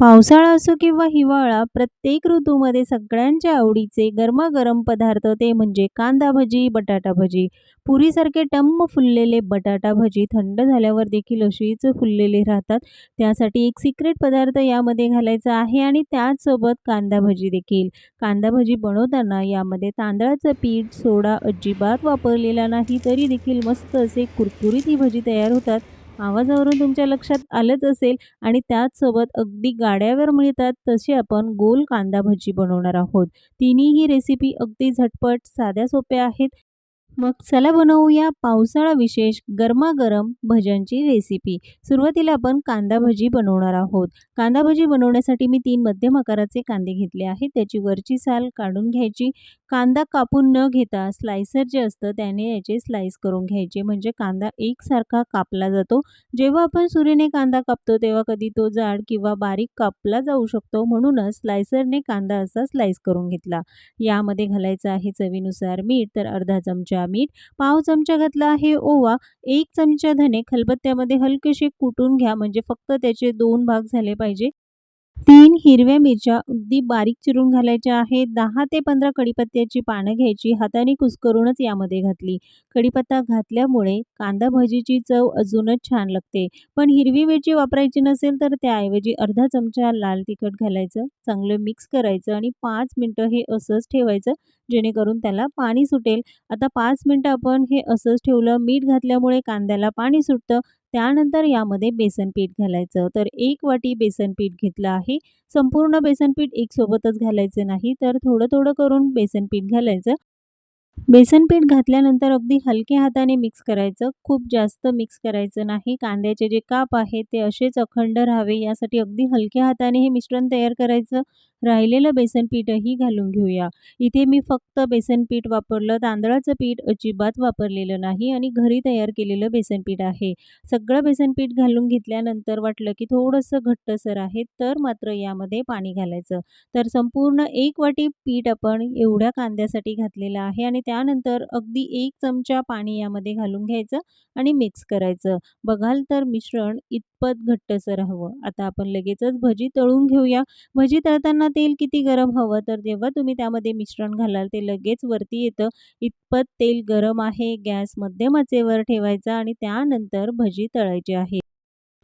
पावसाळा असो किंवा हिवाळा, प्रत्येक ऋतूमध्ये सगळ्यांच्या आवडीचे गरमागरम पदार्थ ते म्हणजे कांदा भजी, बटाटा भजी. पुरीसारखे टम्म फुललेले बटाटा भजी थंड झाल्यावर देखील अशीच फुललेले राहतात. त्यासाठी एक सिक्रेट पदार्थ यामध्ये घालायचा आहे आणि त्याचसोबत कांदा भजी देखील. कांदा भजी बनवताना यामध्ये तांदळाचं पीठ, सोडा अजिबात वापरलेला नाही, तरी देखील मस्त असे कुरकुरीत ही भजी तयार होतात. आवाजावरून तुमच्या लक्षात आलंच असेल आणि त्याचसोबत अगदी गाड्यावर मिळतात तशी आपण गोल कांदा भजी बनवणार आहोत. तिन्हीही रेसिपी अगदी झटपट, साध्या सोप्या आहेत. मग चला बनवूया पावसाळा विशेष गरमागरम भज्यांची रेसिपी. सुरुवातीला आपण कांदा भजी बनवणार आहोत. कांदा भजी बनवण्यासाठी मी तीन मध्यम आकाराचे कांदे घेतले आहेत. त्याची वरची साल काढून घ्यायची. कांदा कापून न घेता स्लायसर जे असतं त्याने याचे स्लाईस करून घ्यायचे म्हणजे कांदा एकसारखा कापला जातो. जेव्हा आपण सुरीने कांदा कापतो तेव्हा कधी तो जाड किंवा बारीक कापला जाऊ शकतो म्हणूनच स्लायसरने कांदा असा स्लाईस करून घेतला. यामध्ये घालायचं आहे चवीनुसार मीठ तर अर्धा चमचा मीठ, पाव चमचा घातला आहे ओवा, एक चमचा धने खलबत्त्यामध्ये हलकेसे कुटून घ्या म्हणजे फक्त त्याचे दोन भाग झाले पाहिजे. तीन हिरव्या मिरच्या अगदी बारीक चिरून घालायच्या आहेत. दहा ते 15 कढीपत्त्याची पानं घ्यायची. हाताने कुस्करूनच यामध्ये घातली. कढीपत्ता घातल्यामुळे कांदा भजीची चव अजूनच छान लागते. पण हिरवी मिरची वापरायची नसेल तर त्याऐवजी अर्धा चमचा लाल तिखट घालायचं. चांगलं मिक्स करायचं आणि पाच मिनटं हे असंच ठेवायचं जेणेकरून त्याला पाणी सुटेल. आता पाच मिनटं आपण हे असंच ठेवलं. मीठ घातल्यामुळे कांद्याला पाणी सुटतं. त्यानंतर यामध्ये बेसन पीठ घालायचं. तर एक वाटी बेसन पीठ घेतलं आहे. संपूर्ण बेसन पीठ एकसोबतच घालायचं नाही तर थोडं-थोडं करून बेसन पीठ घालायचं. बेसन पीठ घातल्यानंतर अगदी हलक्या हाताने मिक्स करायचं. खूप जास्त मिक्स करायचं नाही. कांद्याचे जे काप आहे ते असेच अखंड राहावे यासाठी अगदी हलक्या हाताने हे मिश्रण तयार करायचं. राहिलेलं बेसन पीठही घालून घेऊया. इथे मी फक्त बेसन पीठ वापरलं. तांदळाचं पीठ अजिबात वापरलेलं नाही आणि घरी तयार केलेलं बेसन पीठ आहे. सगळं बेसन पीठ घालून घेतल्यानंतर वाटलं की थोडंसं घट्टसर आहे तर मात्र यामध्ये पाणी घालायचं. तर संपूर्ण एक वाटी पीठ आपण एवढ्या कांद्यासाठी घातलेलं आहे आणि त्यानंतर अगदी एक चमचा पाणी यामध्ये घालून घ्यायचं आणि मिक्स करायचं. बघाल तर मिश्रण इतपत घट्टसर हवं. आता आपण लगेचच भजी तळून घेऊया. भजी तळताना तेल किती गरम हवं तर जेव्हा तुम्ही त्यामध्ये मिश्रण घालाल ते लगेच वरती येतं. इतपत तेल गरम आहे. गॅस मध्यम आचेवर ठेवायचा आणि त्यानंतर भजी तळायची आहे.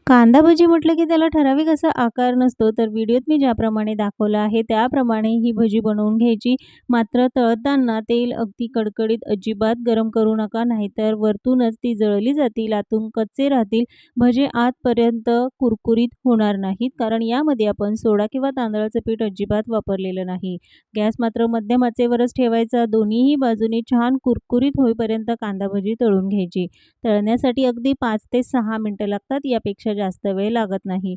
कांदा भजी म्हटलं की त्याला ठराविक असा आकार नसतो तर व्हिडिओत मी ज्याप्रमाणे दाखवलं आहे त्याप्रमाणे ही भजी बनवून घ्यायची. मात्र तळताना तेल अगदी कडकडीत अजिबात गरम करू नका नाहीतर वरतूनच ती जळली जातील, आतून कच्चे राहतील. भजे आतपर्यंत कुरकुरीत होणार नाहीत कारण यामध्ये आपण सोडा किंवा तांदळाचं पीठ अजिबात वापरलेलं नाही. गॅस मात्र मध्यम आचेवरच ठेवायचा. दोन्हीही बाजूने छान कुरकुरीत होईपर्यंत कांदा भजी तळून घ्यायची. तळण्यासाठी अगदी पाच ते सहा मिनटं लागतात. यापेक्षा जास्त वेळ लागत नाही.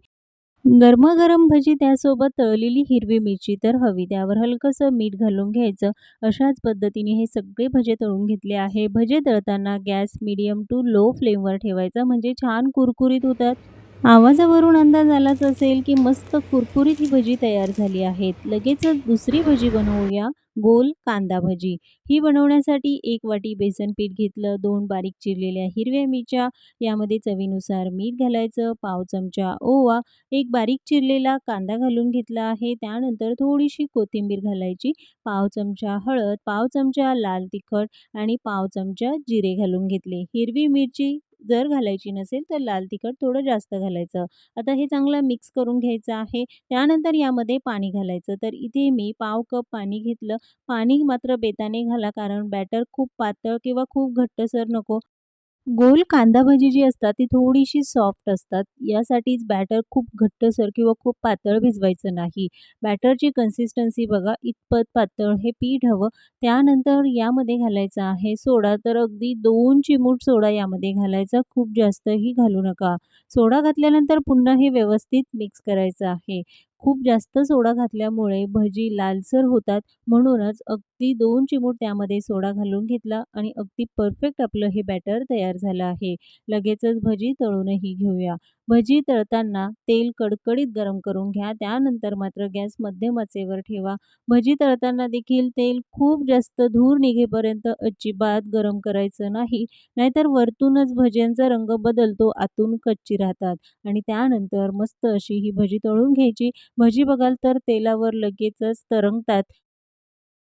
गरमागरम भजी त्यासोबत तळलेली हिरवी मिरची तर हवी त्यावर हलकंसं मीठ घालून घ्यायचं. अशाच पद्धतीने हे सगळे भजे तळून घेतले आहे. भजे तळताना गॅस मिडियम टू लो फ्लेमवर ठेवायचा म्हणजे छान कुरकुरीत होतात. आवाजावरून अंदाज आलाच असेल की मस्त कुरकुरीत ही भजी तयार झाली आहेत. लगेचच दुसरी भजी बनवूया गोल कांदा भजी. ही बनवण्यासाठी एक वाटी बेसन पीठ घेतलं. दोन बारीक चिरलेल्या हिरव्या मिरच्या, यामध्ये चवीनुसार मीठ घालायचं, पाव चमचा ओवा, एक बारीक चिरलेला कांदा घालून घेतला आहे. त्यानंतर थोडीशी कोथिंबीर घालायची, पाव चमचा हळद, पाव चमचा लाल तिखट आणि पाव चमचा जिरे घालून घेतले. हिरवी मिरची जर घालायची नसेल तर लाल तिखट थोडं जास्त घालायचं. आता हे चांगलं मिक्स करून घ्यायचं आहे. त्यानंतर यामध्ये पाणी घालायचं. तर इथे मी पाव कप पाणी घेतलं. पाणी मात्र बेताने घाला कारण बॅटर खूप पातळ किंवा खूप घट्टसर नको. गोल कांदा भजी जी असतात ती थोडीशी सॉफ्ट असतात. यासाठीच बॅटर खूप घट्टसर किंवा खूप पातळ भिजवायचं नाही. बॅटरची कन्सिस्टन्सी बघा इतपत पातळ हे पीठ हवं. त्यानंतर यामध्ये घालायचा आहे सोडा. तर अगदी दोन चिमूट सोडा यामध्ये घालायचा. खूप जास्तही घालू नका. सोडा घातल्यानंतर पुन्हा हे व्यवस्थित मिक्स करायचं आहे. खूप जास्त सोडा घातल्यामुळे भजी लालसर होतात म्हणूनच अगदी दोन चिमूट त्यामध्ये सोडा घालून घेतला आणि अगदी परफेक्ट आपलं हे बॅटर तयार झालं आहे. लगेचच भजी तळूनही घेऊया. भजी तळताना तेल कडकडीत गरम करून घ्या. त्यानंतर मात्र गॅस मध्यम आचेवर ठेवा. भजी तळताना देखील तेल खूप जास्त धूर निघेपर्यंत अजिबात गरम करायचं नाही. नाहीतर वरतूनच भज्यांचा रंग बदलतो आतून कच्ची राहतात. आणि त्यानंतर मस्त अशी ही भजी तळून घ्यायची. भजी बघाल तर तेलावर लगेचच तरंगतात.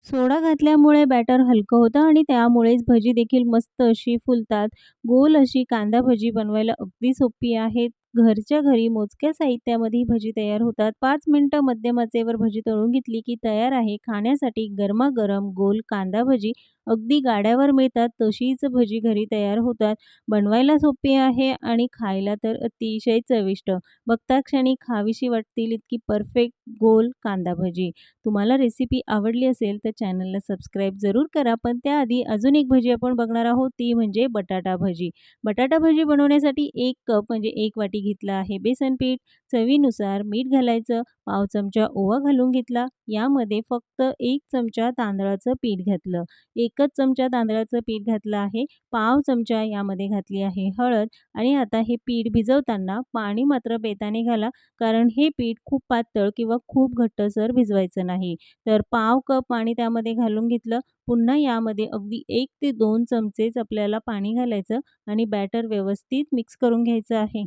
सोडा घातल्यामुळे बॅटर हलकं होतं आणि त्यामुळेच भजी देखील मस्त अशी फुलतात. गोल अशी कांदा भजी बनवायला अगदी सोपी आहे. घरच्या घरी मोजक्या साहित्यामध्ये भजी तयार होतात. पाच मिनटं मध्यम आचेवर भजी तळून घेतली की तयार आहे. खाण्यासाठी गरमागरम गोल कांदा भजी अगदी गाड्यावर मिळतात. तशीच भजी घरी तयार होतात. बनवायला सोपी आहे आणि खायला तर अतिशय चविष्ट. बघता क्षणी खावीशी वाटतील इतकी परफेक्ट गोल कांदा भजी. तुम्हाला रेसिपी आवडली असेल तर चॅनलला सबस्क्राईब जरूर करा. पण त्याआधी अजून एक भजी आपण बघणार आहोत. ती म्हणजे बटाटा भजी. बटाटा भजी बनवण्यासाठी एक कप म्हणजे एक वाटी घेतला आहे. बेसन पीठ चवीनुसार मीठ घालायचं पाव चमचा ओवा घालून घेतला. यामध्ये फक्त एक चमचा तांदळाचं पीठ घातलं. एकच चमचा तांदळाचं पीठ घातलं आहे. पाव चमचा यामध्ये घातली आहे हळद आणि आता हे पीठ भिजवताना पाणी मात्र बेताने घाला कारण हे पीठ खूप पातळ किंवा खूप घट्टसर भिजवायचं नाही. तर पाव कप पाणी त्यामध्ये घालून घेतलं. पुन्हा यामध्ये अगदी एक ते दोन चमचेच आपल्याला पाणी घालायचं आणि बॅटर व्यवस्थित मिक्स करून घ्यायचं आहे.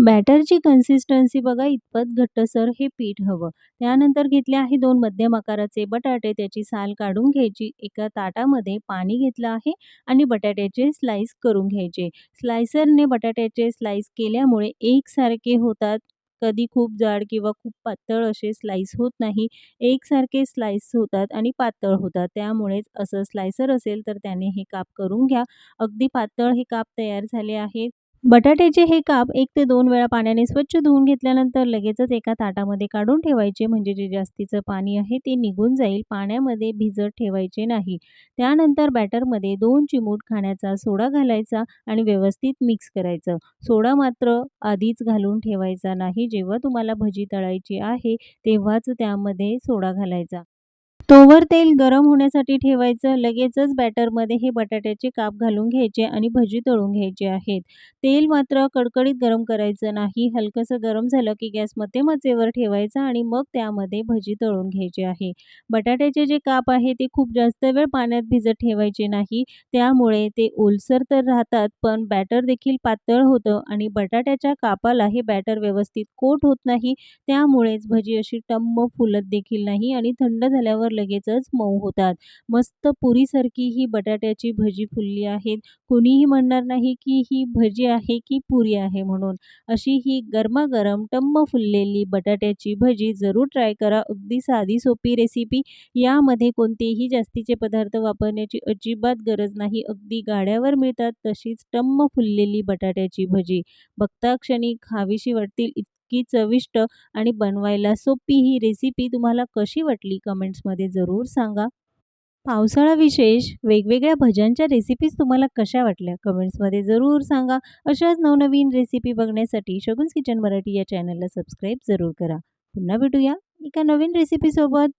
बॅटरची कन्सिस्टन्सी बघा इतपत घट्टसर हे पीठ हवं. त्यानंतर घेतले आहे दोन मध्यम आकाराचे बटाटे त्याची साल काढून घ्यायची. एका ताटामध्ये पाणी घेतलं आहे आणि बटाट्याचे स्लाईस करून घ्यायचे. स्लायसरने बटाट्याचे स्लाईस केल्यामुळे एकसारखे होतात. कधी खूप जाड किंवा खूप पातळ असे स्लाईस होत नाही. एकसारखे स्लाईस होतात आणि पातळ होतात. त्यामुळेच असं स्लायसर असेल तर त्याने हे काप करून घ्या. अगदी पातळ हे काप तयार झाले आहेत. बटाट्याचे हे काप एक ते दोन वेळा पाण्याने स्वच्छ धुवून घेतल्यानंतर लगेचच एका ताटामध्ये काढून ठेवायचे. म्हणजे जे जास्तीचं पाणी आहे ते निघून जाईल. पाण्यामध्ये भिजत ठेवायचे नाही. त्यानंतर बॅटरमध्ये दोन चिमूट खाण्याचा सोडा घालायचा आणि व्यवस्थित मिक्स करायचं. सोडा मात्र आधीच घालून ठेवायचा नाही. जेव्हा तुम्हाला भजी तळायची आहे तेव्हाच त्यामध्ये सोडा घालायचा. तोवर तेल गरम होण्यासाठी ठेवायचं. लगेचच बॅटरमध्ये हे बटाट्याचे काप घालून घ्यायचे आणि भजी तळून घ्यायचे आहेत. तेल मात्र कडकडीत गरम करायचं नाही. हलकंसं गरम झालं की गॅसमध्ये मचेवर ठेवायचं आणि मग त्यामध्ये भजी तळून घ्यायची आहे. बटाट्याचे जे काप आहे ते खूप जास्त वेळ पाण्यात भिजत ठेवायचे नाही. त्यामुळे ते ओलसर तर राहतात पण बॅटर देखील पातळ होतं आणि बटाट्याच्या कापाला हे बॅटर व्यवस्थित कोट होत नाही. त्यामुळेच भजी अशी टम्म फुलत देखील नाही आणि थंड झाल्यावर लगेचच मऊ होतात. मस्त पुरीसारखी ही बटाट्याची भजी फुलली आहेत. कोणीही म्हणणार नाही की ही भजी आहे की पुरी आहे म्हणून. अशी ही गरमागरम टम्म फुललेली बटाट्याची भजी जरूर ट्राय करा. अगदी साधी सोपी रेसिपी यामध्ये कोणतेही जास्तीचे पदार्थ वापरण्याची अजिबात गरज नाही. अगदी गाड्यावर मिळतात तशीच टम्म फुललेली बटाट्याची भजी. बघता क्षणी खावीशी वाटतील इतकी चविष्ट आणि बनवायला सोपी ही रेसिपी तुम्हाला कशी वाटली कमेंट्समध्ये जरूर सांगा. पावसाळा विशेष वेगवेगळ्या भज्यांच्या रेसिपीज तुम्हाला कशा वाटल्या कमेंट्समध्ये जरूर सांगा. अशाच नवनवीन रेसिपी बघण्यासाठी शगुन्स किचन मराठी या चॅनलला सबस्क्राईब जरूर करा. पुन्हा भेटूया एका नवीन रेसिपीसोबत